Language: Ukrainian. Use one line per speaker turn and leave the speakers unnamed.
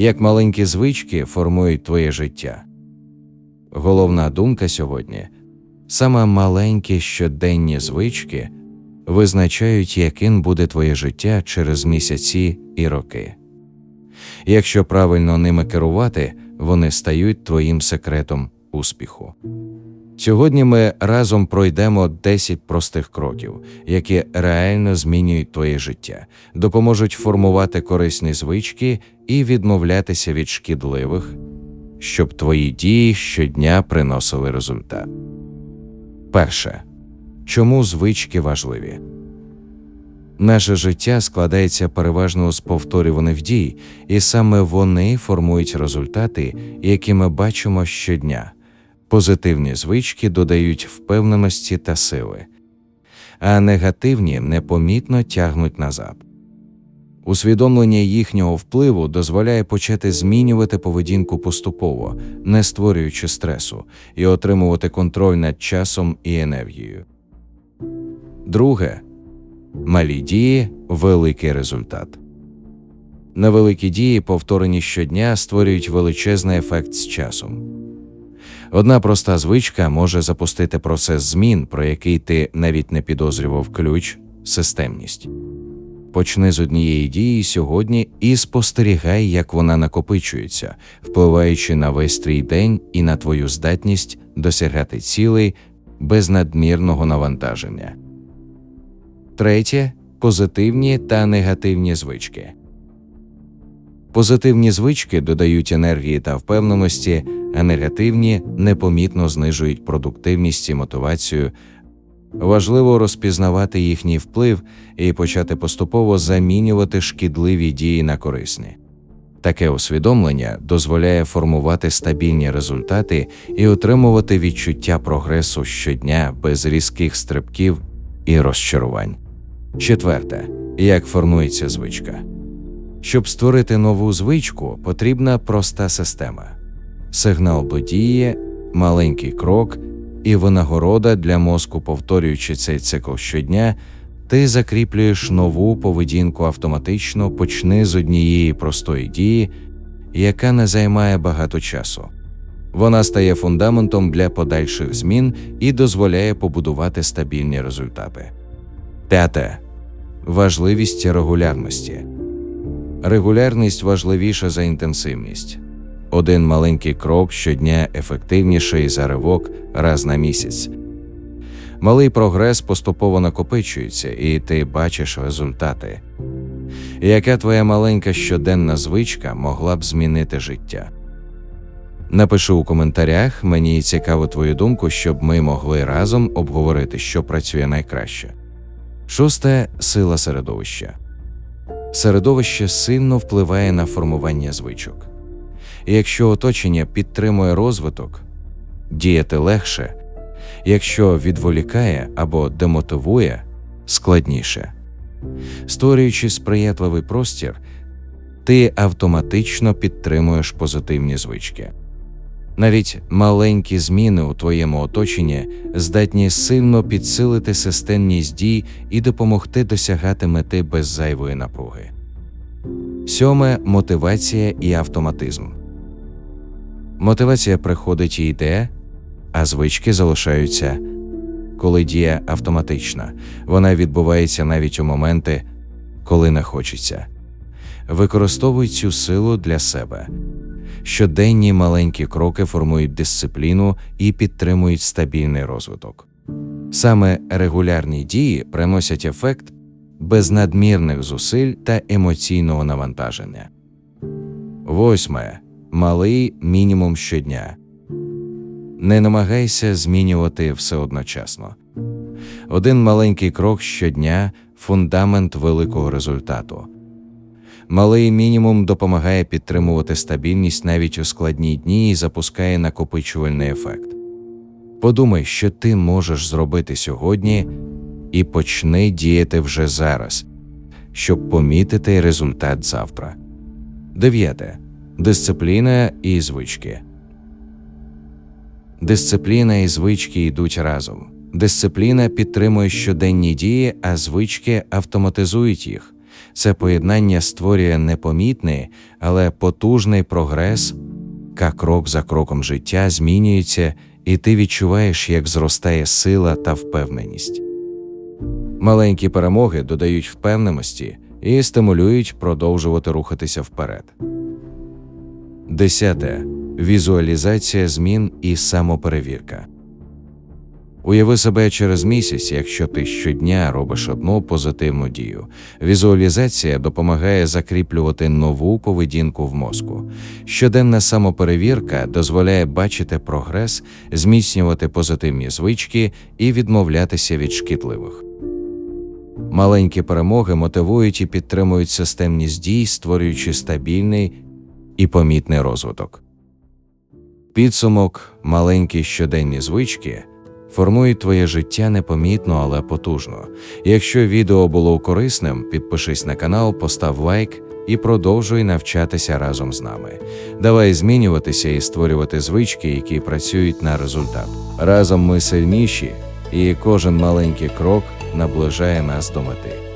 як маленькі звички формують твоє життя. Головна думка сьогодні саме маленькі щоденні звички визначають, яким буде твоє життя через місяці і роки. Якщо правильно ними керувати, вони стають твоїм секретом успіху. Сьогодні ми разом пройдемо 10 простих кроків, які реально змінюють твоє життя, допоможуть формувати корисні звички і відмовлятися від шкідливих, щоб твої дії щодня приносили результат. Перше. Чому звички важливі? Наше життя складається переважно з повторюваних дій, і саме вони формують результати, які ми бачимо щодня. Позитивні звички додають впевненості та сили, а негативні непомітно тягнуть назад. Усвідомлення їхнього впливу дозволяє почати змінювати поведінку поступово, не створюючи стресу, і отримувати контроль над часом і енергією. Друге малі дії великий результат. Невеликі дії, повторені щодня, створюють величезний ефект з часом. Одна проста звичка може запустити процес змін, про який ти навіть не підозрював ключ системність. Почни з однієї дії сьогодні і спостерігай, як вона накопичується, впливаючи на весь твій день і на твою здатність досягати цілей без надмірного навантаження. Третє позитивні та негативні звички. Позитивні звички додають енергії та впевненості, а негативні непомітно знижують продуктивність і мотивацію. Важливо розпізнавати їхній вплив і почати поступово замінювати шкідливі дії на корисні. Таке усвідомлення дозволяє формувати стабільні результати і отримувати відчуття прогресу щодня без різких стрибків і розчарувань. Четверте, як формується звичка. Щоб створити нову звичку, потрібна проста система: сигнал до дії, маленький крок і винагорода для мозку, повторюючи цей цикл щодня, ти закріплюєш нову поведінку автоматично, почни з однієї простої дії, яка не займає багато часу. Вона стає фундаментом для подальших змін і дозволяє побудувати стабільні результати. П'яте важливість регулярності. Регулярність важливіша за інтенсивність. Один маленький крок щодня ефективніший за ривок раз на місяць. Малий прогрес поступово накопичується, і ти бачиш результати. Яка твоя маленька щоденна звичка могла б змінити життя? Напиши у коментарях, мені цікаво твою думку, щоб ми могли разом обговорити, що працює найкраще. Шосте сила середовища. Середовище сильно впливає на формування звичок. І якщо оточення підтримує розвиток, діяти легше, якщо відволікає або демотивує, складніше. Створюючи сприятливий простір, ти автоматично підтримуєш позитивні звички. Навіть маленькі зміни у твоєму оточенні здатні сильно підсилити системність дій і допомогти досягати мети без зайвої напруги. Сьоме мотивація і автоматизм. Мотивація приходить і йде, а звички залишаються. Коли дія автоматична, вона відбувається навіть у моменти, коли не хочеться. Використовуй цю силу для себе. Щоденні маленькі кроки формують дисципліну і підтримують стабільний розвиток. Саме регулярні дії приносять ефект без надмірних зусиль та емоційного навантаження. Восьме. Малий мінімум щодня. Не намагайся змінювати все одночасно. Один маленький крок щодня фундамент великого результату. Малий мінімум допомагає підтримувати стабільність навіть у складні дні і запускає накопичувальний ефект. Подумай, що ти можеш зробити сьогодні, і почни діяти вже зараз, щоб помітити результат завтра. Дев'яте. Дисципліна і звички. Дисципліна і звички йдуть разом. Дисципліна підтримує щоденні дії, а звички автоматизують їх. Це поєднання створює непомітний, але потужний прогрес, як крок за кроком життя змінюється, і ти відчуваєш, як зростає сила та впевненість. Маленькі перемоги додають впевненості і стимулюють продовжувати рухатися вперед. Десяте. Візуалізація змін і самоперевірка. Уяви себе через місяць, якщо ти щодня робиш одну позитивну дію. Візуалізація допомагає закріплювати нову поведінку в мозку. Щоденна самоперевірка дозволяє бачити прогрес, зміцнювати позитивні звички і відмовлятися від шкідливих. Маленькі перемоги мотивують і підтримують системність дій, створюючи стабільний і помітний розвиток. Підсумок маленькі щоденні звички формують твоє життя непомітно, але потужно. Якщо відео було корисним, підпишись на канал, постав лайк і продовжуй навчатися разом з нами. Давай змінюватися і створювати звички, які працюють на результат. Разом ми сильніші, і кожен маленький крок наближає нас до мети.